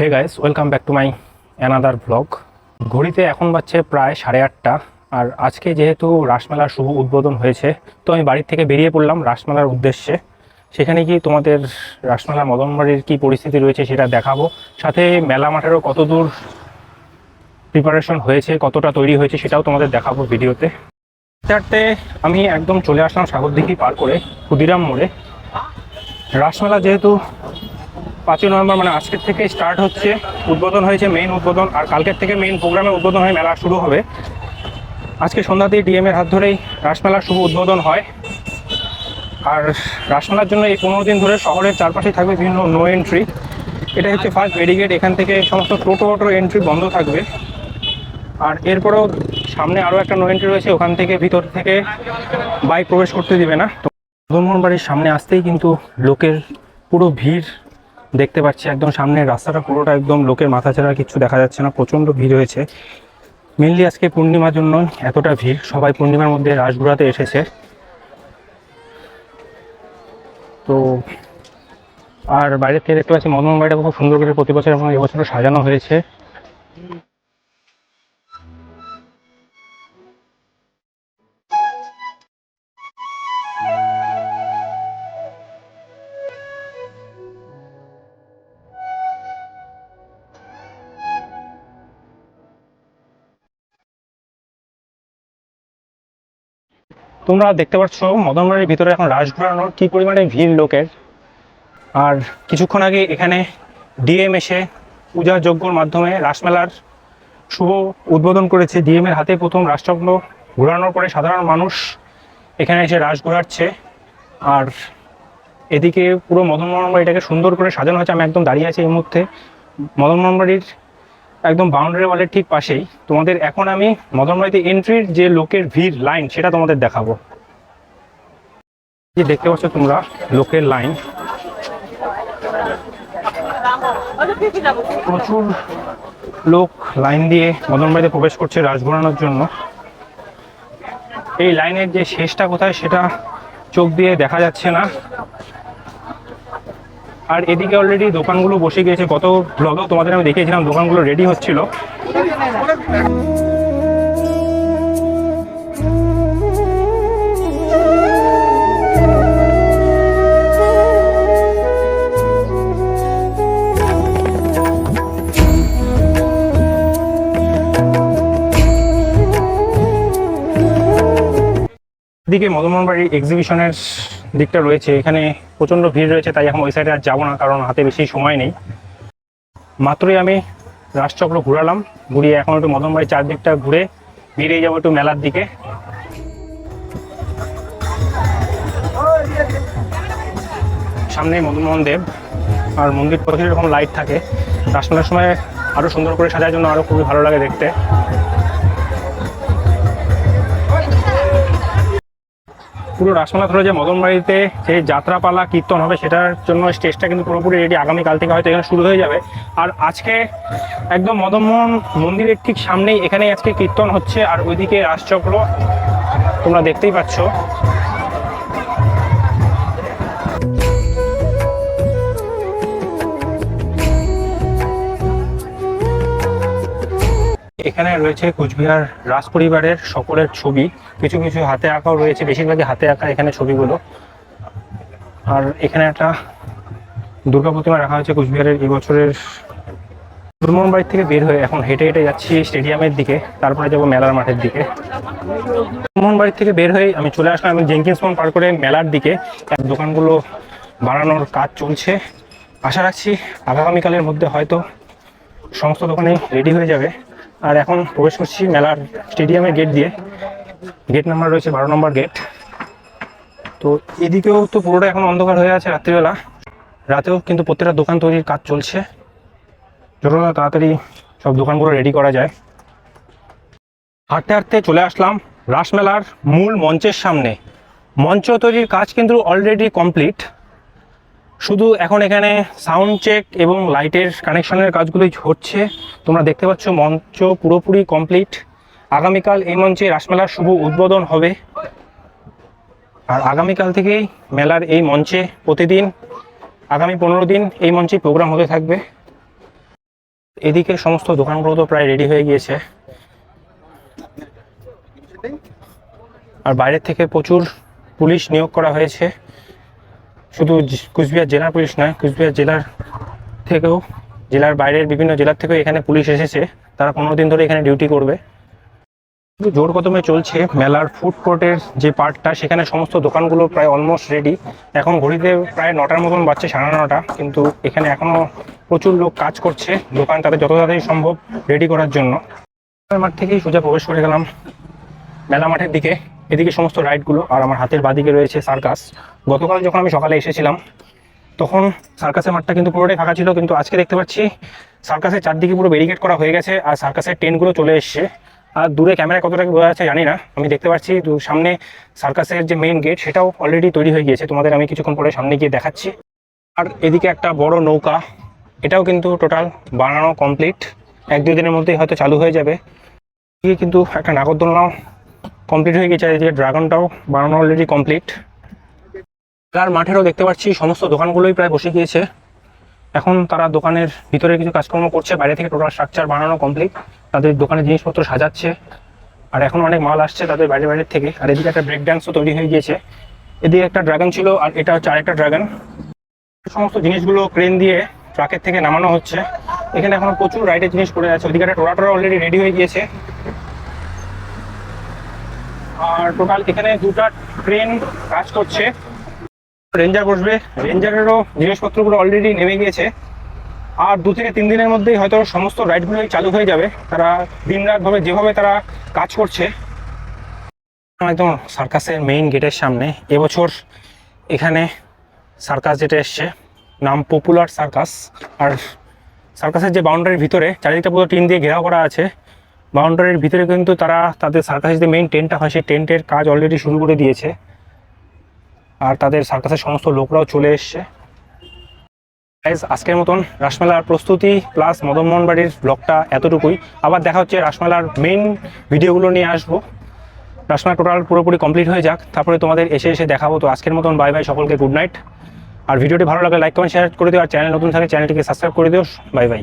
Hey guys welcome back to my another blog ঘড়িতে এখন বাজছে প্রায় সাড়ে আটটা, আর আজকে যেহেতু রাসমেলার শুভ উদ্বোধন হয়েছে, তো আমি বাড়ির থেকে বেরিয়ে পড়লাম রাসমেলার উদ্দেশ্যে। সেখানে কি তোমাদের রাসমেলা মদনবাড়ির কি পরিস্থিতি রয়েছে সেটা দেখাবো। সাথে মেলা মাঠেরও কত দূর প্রিপারেশন হয়েছে, কতটা তৈরি হয়েছে সেটাও তোমাদের দেখাবো ভিডিওতে। চারটে আমি একদম চলে আসলাম সাগরদিঘি পার করে, ক্ষুদিরাম মোড়ে। রাসমেলা যেহেতু পাঁচই নভেম্বর মানে আজকের থেকে স্টার্ট হচ্ছে, উদ্বোধন হয়েছে মেইন উদ্বোধন, আর কালকের থেকে মেইন প্রোগ্রামে উদ্বোধন হয়ে মেলা শুরু হবে। আজকে সন্ধ্যাতেই ডিএম এর হাত ধরেই রাসমেলার শুভ উদ্বোধন হয়। আর রাসমেলার জন্য এই পনেরো দিন ধরে শহরের চারপাশে থাকবে বিভিন্ন নো এন্ট্রি এটা হচ্ছে ফার্স্ট ব্যারিগেড এখান থেকে সমস্ত টোটো অটো এন্ট্রি বন্ধ থাকবে। আর এরপরেও সামনে আরও একটা নো এন্ট্রি রয়েছে, ওখান থেকে ভিতর থেকে বাইক প্রবেশ করতে দিবে না। তো মদনমোহন বাড়ির সামনে আসতেই কিন্তু লোকের পুরো ভিড় দেখতে পাচ্ছি একদম সামনের রাস্তাটা পুরোটা একদম লোকের মাথা ছাড়া কিছু দেখা যাচ্ছে না প্রচণ্ড ভিড় হয়েছে। মেনলি আজকে পূর্ণিমার জন্য এতটা ভিড়, সবাই পূর্ণিমার মধ্যে রাসগুড়াতে এসেছে। তো, আর বাইরে থেকে দেখতে পাচ্ছি মদন বাড়িটা খুব সুন্দর করে প্রতি বছর এবং এবছরও সাজানো হয়েছে। তোমরা দেখতে পাচ্ছ মদনবাড়ির ভিতরে এখন রাস ঘোরানোর কী পরিমাণে ভিড় লোকের। আর কিছুক্ষণ আগে এখানে ডিএম এসে পূজা যজ্ঞর মাধ্যমে রাসমেলার শুভ উদ্বোধন করেছে। ডিএম এর হাতে প্রথম রাসচক্র ঘোরানোর পরে সাধারণ মানুষ এখানে এসে রাস ঘোরাচ্ছে। আর এদিকে পুরো মদন মোহন বাড়িটাকে সুন্দর করে সাজানো হয়েছে। আমি একদম দাঁড়িয়ে আছি এই মুহূর্তে। মদন মোহন বাড়ির একদম বাউন্ডারি ওয়ালের ঠিক পাশেই। তোমাদের এখন আমি মদনবাড়িতে এন্ট্রির যে লোকের ভিড় লাইন সেটা তোমাদের দেখাবো। দেখতে পাচ্ছ তোমরা লোকের লাইন প্রচুর লোক লাইন দিয়ে মদনবাড়িতে প্রবেশ করছে রাস ঘোরানোর জন্য। এই লাইনের যে শেষটা কোথায়, সেটা চোখ দিয়ে দেখা যাচ্ছে না। আর এদিকে অলরেডি দোকানগুলো বসে গিয়েছে। গত ব্লগেও তোমাদের আমি দেখিয়েছিলাম, দোকানগুলো রেডি হচ্ছিল। এদিকে মদনমোহন বাড়ির এক্সিবিশনের দিকটা রয়েছে। এখানে প্রচণ্ড ভিড় রয়েছে, তাই এখন ওই সাইডে আর যাব না, কারণ হাতে বেশি সময় নেই। মাত্রই আমি রাজচক্র ঘুরালাম, ঘুরিয়ে এখন একটু মদন বাড়ির চারদিকটা ঘুরে বেরিয়ে যাব একটু মেলার দিকে। সামনে মদনমোহন দেব আর মন্দির প্রতি এরকম লাইট থাকে রাসমেলার সময় আরও সুন্দর করে সাজার জন্য আরও খুবই ভালো লাগে দেখতে। পুরো রাসমলা ধরে যে মদনবাড়িতে যে যাত্রাপালা, কীর্তন হবে সেটার জন্য স্টেজটা কিন্তু পুরোপুরি রেডি আগামীকাল থেকে হয়তো এখানে শুরু হয়ে যাবে। আর আজকে একদম মদনমোহন মন্দিরের ঠিক সামনেই এখানে আজকে কীর্তন হচ্ছে। আর ওইদিকে রাসচক্র, তোমরা দেখতেই পাচ্ছ। এখানে রয়েছে কুচবিহার রাজ পরিবারের সকলের ছবি। কিছু কিছু হাতে আঁকাও রয়েছে, বেশিরভাগই হাতে আঁকা এখানে ছবিগুলো। আর এখানে একটা দুর্গা প্রতিমা রাখা হয়েছে কুচবিহারের এই বছরের। দুর্মন বাড়ি থেকে বের হয়ে এখন হেঁটে হেঁটে যাচ্ছি স্টেডিয়ামের দিকে। তারপরে যাব মেলার মাঠের দিকে। দুর্মন বাড়ি থেকে বের হয়ে আমি চলে আসলাম আমি জেঙ্কিন্স মন পার করে মেলার দিকে। দোকানগুলো বাড়ানোর কাজ চলছে। আশা রাখছি আগামীকালের মধ্যে হয়তো সমস্ত দোকানে রেডি হয়ে যাবে। আর এখন প্রবেশ করছি মেলার স্টেডিয়ামের গেট দিয়ে। গেট নাম্বার রয়েছে বারো নম্বর গেট তো এদিকেও তো পুরোটা এখন অন্ধকার হয়ে আছে রাত্রিবেলা। রাতেও কিন্তু প্রত্যেকটা দোকান তৈরির কাজ চলছে। যত তাড়াতাড়ি সব দোকানগুলো রেডি করা যায়। হাঁটতে হাঁটতে চলে আসলাম রাসমেলার মূল মঞ্চের সামনে। মঞ্চ তৈরির কাজ কিন্তু অলরেডি কমপ্লিট শুধু এখন এখানে সাউন্ড চেক এবং লাইটের কানেকশনের কাজগুলোই হচ্ছে। তোমরা দেখতে পাচ্ছ মঞ্চ পুরোপুরি কমপ্লিট আগামীকাল এই মঞ্চে রাসমেলার শুভ উদ্বোধন হবে। আর আগামীকাল থেকেই মেলার এই মঞ্চে প্রতিদিন, আগামী পনেরো দিন এই মঞ্চে প্রোগ্রাম হতে থাকবে। এদিকে সমস্ত দোকানগুলো তো প্রায় রেডি হয়ে গিয়েছে। আর বাইরের থেকে প্রচুর পুলিশ নিয়োগ করা হয়েছে। শুধু কুচবিহার জেলার পুলিশ নয়, কুচবিহার জেলার থেকেও, জেলার বাইরের বিভিন্ন জেলার থেকেও এখানে পুলিশ এসেছে। তারা পনেরো দিন ধরে এখানে ডিউটি করবে। জোর কদমে চলছে মেলার ফুড কোর্টের যে পার্টটা সেখানে সমস্ত দোকানগুলো প্রায় অলমোস্ট রেডি এখন ঘড়িতে প্রায় নটার মতন বাজছে, সাড়ে নটা। কিন্তু এখানে এখনও প্রচুর লোক কাজ করছে দোকান তাদের যত তাড়াতাড়ি সম্ভব রেডি করার জন্য। মাঠ থেকেই সোজা প্রবেশ করে গেলাম মেলা মাঠের দিকে। এদিকে সমস্ত রাইডগুলো আর আমার হাতের বাদিকে রয়েছে সার্কাস। গতকাল যখন আমি সকালে এসেছিলাম, তখন সার্কাসের মাঠটা কিন্তু পুরোটাই ফাঁকা ছিল, কিন্তু আজকে দেখতে পাচ্ছি সার্কাসের চারদিকে পুরো ব্যারিকেড করা হয়ে গেছে আর সার্কাসের টেন্টগুলো চলে এসছে। আর দূরে ক্যামেরায় কতটা কি বোঝা যাচ্ছে জানি না, আমি দেখতে পাচ্ছি সামনে সার্কাসের যে মেইন গেট সেটাও অলরেডি তৈরি হয়ে গিয়েছে, তোমাদের আমি কিছুক্ষণ পরে সামনে গিয়ে দেখাচ্ছি। আর এদিকে একটা বড় নৌকা, এটাও কিন্তু টোটাল বানানো কমপ্লিট এক দুই দিনের মধ্যেই হয়তো চালু হয়ে যাবে। কিন্তু একটা নাগরদোলনাও কমপ্লিট হয়ে গেছে এই ড্রাগনটাও বানানো অলরেডি কমপ্লিট আর মাঠেরও দেখতে পাচ্ছি, সমস্ত দোকানগুলোই প্রায় বসে গিয়েছে। এখন তারা দোকানের ভিতরে কিছু কাজকর্ম করছে, বাইরে থেকে টোটাল স্ট্রাকচার বানানো কমপ্লিট তাদের দোকানের জিনিসপত্র সাজাচ্ছে। আর এখন অনেক মাল আসছে তাদের বাইরে বাইরে থেকে। আর এদিকে একটা ব্রেক ড্যান্সও তৈরি হয়ে গিয়েছে। এদিকে একটা ড্রাগন ছিল, আর এটা হচ্ছে আরেকটা ড্রাগন সমস্ত জিনিসগুলো ক্রেন দিয়ে ট্রাকের থেকে নামানো হচ্ছে। এখানে এখন প্রচুর রাইডের জিনিস পড়ে আছে। ওদিকে একটা টোরা টোরা অলরেডি রেডি হয়ে গিয়েছে। আর টোটাল এখানে দুটা ট্রেন কাজ করছে। রেঞ্জার বসবে। রেঞ্জারেরও জিনিসপত্রগুলো অলরেডি নেমে গিয়েছে। আর দু থেকে তিন দিনের মধ্যেই হয়তো সমস্ত রাইডগুলোই চালু হয়ে যাবে। তারা দিন রাতভাবে যেভাবে তারা কাজ করছে, একদম সার্কাসের মেইন গেটের সামনে। এবছর এখানে সার্কাস যেটা এসছে, নাম পপুলার সার্কাস। আর সার্কাসের যে বাউন্ডারির ভিতরে, চারিদিকটা পুরো টিন দিয়ে ঘেরাও করা আছে। বাউন্ডারির ভিতরে কিন্তু তারা তাদের সার্কাসের যে মেইন টেন্টটা হয়, সেই টেন্টের কাজ অলরেডি শুরু করে দিয়েছে। আর তাদের সার্কাসের সমস্ত লোকরাও চলে এসছে। আজকের মতন রাসমেলার প্রস্তুতি প্লাস মদনমোহন বাড়ির ব্লগটা এতটুকুই। আবার দেখা হচ্ছে রাসমেলার মেইন ভিডিওগুলো নিয়ে আসব। রাসমেলা টোটাল পুরোপুরি কমপ্লিট হয়ে যাক। তারপরে তোমাদের এসে এসে দেখাবো। তো আজকের মতন বাই বাই সকলকে গুড নাইট আর ভিডিওটি ভালো লাগলে লাইক কমেন্ট শেয়ার করে দিও। আর চ্যানেল নতুন থাকে চ্যানেলটিকে সাবস্ক্রাইব করে দিও। Bye bye